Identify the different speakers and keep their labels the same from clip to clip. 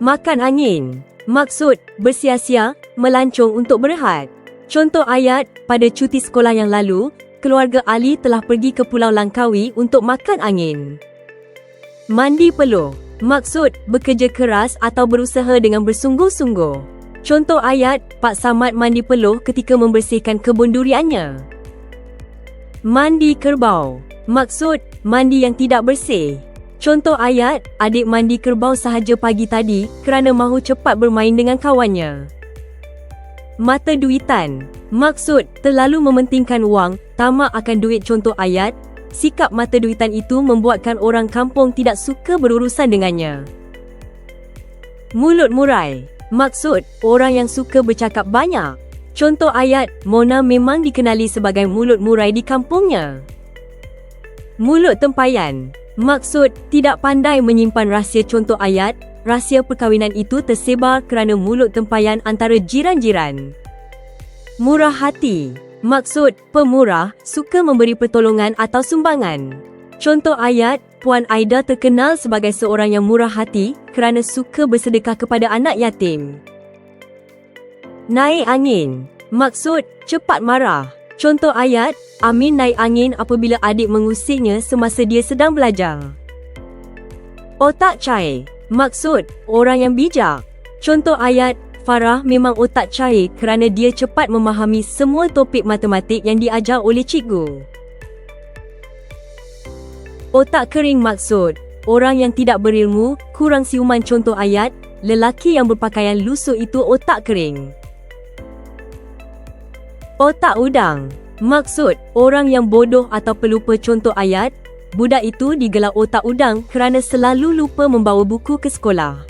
Speaker 1: Makan angin. Maksud, bersia-sia, melancong untuk berehat. Contoh ayat, pada cuti sekolah yang lalu, keluarga Ali telah pergi ke Pulau Langkawi untuk makan angin. Mandi peluh. Maksud, bekerja keras atau berusaha dengan bersungguh-sungguh. Contoh ayat, Pak Samad mandi peluh ketika membersihkan kebun duriannya. Mandi kerbau. Maksud, mandi yang tidak bersih. Contoh ayat, adik mandi kerbau sahaja pagi tadi kerana mahu cepat bermain dengan kawannya. Mata duitan. Maksud, terlalu mementingkan wang, tamak akan duit contoh ayat, sikap mata duitan itu membuatkan orang kampung tidak suka berurusan dengannya. Mulut murai. Maksud, orang yang suka bercakap banyak. Contoh ayat, Mona memang dikenali sebagai mulut murai di kampungnya. Mulut tempayan. Maksud, tidak pandai menyimpan rahsia contoh ayat, rahsia perkahwinan itu tersebar kerana mulut tempayan antara jiran-jiran. Murah hati. Maksud, pemurah, suka memberi pertolongan atau sumbangan. Contoh ayat, Puan Aida terkenal sebagai seorang yang murah hati kerana suka bersedekah kepada anak yatim. Naik angin. Maksud, cepat marah. Contoh ayat, Amin naik angin apabila adik mengusiknya semasa dia sedang belajar. Otak cair. Maksud, orang yang bijak. Contoh ayat, Farah memang otak cair kerana dia cepat memahami semua topik matematik yang diajar oleh cikgu. Otak kering maksud, orang yang tidak berilmu, kurang siuman contoh ayat, lelaki yang berpakaian lusuh itu otak kering. Otak udang Maksud, orang yang bodoh atau pelupa contoh ayat, budak itu digelar otak udang kerana selalu lupa membawa buku ke sekolah.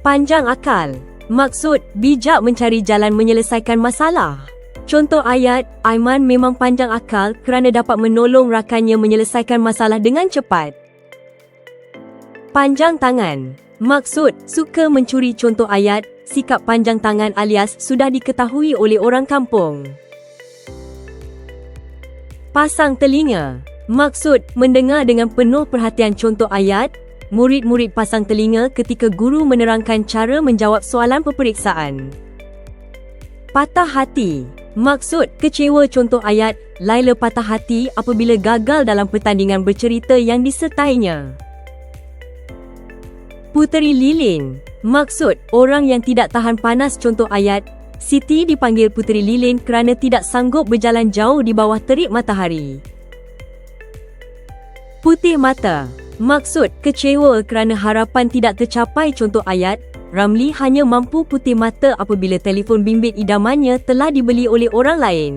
Speaker 1: Panjang akal. Maksud, bijak mencari jalan menyelesaikan masalah. Contoh ayat, Aiman memang panjang akal kerana dapat menolong rakannya menyelesaikan masalah dengan cepat. Panjang tangan. Maksud, suka mencuri contoh ayat, sikap panjang tangan alias sudah diketahui oleh orang kampung. Pasang telinga. Maksud, mendengar dengan penuh perhatian contoh ayat, murid-murid pasang telinga ketika guru menerangkan cara menjawab soalan peperiksaan. Patah hati. Maksud, kecewa contoh ayat, Laila patah hati apabila gagal dalam pertandingan bercerita yang disertainya. Puteri Lilin. Maksud, orang yang tidak tahan panas contoh ayat, Siti dipanggil Puteri Lilin kerana tidak sanggup berjalan jauh di bawah terik matahari. Putih mata. Maksud, kecewa kerana harapan tidak tercapai contoh ayat, Ramli hanya mampu putih mata apabila telefon bimbit idamannya telah dibeli oleh orang lain.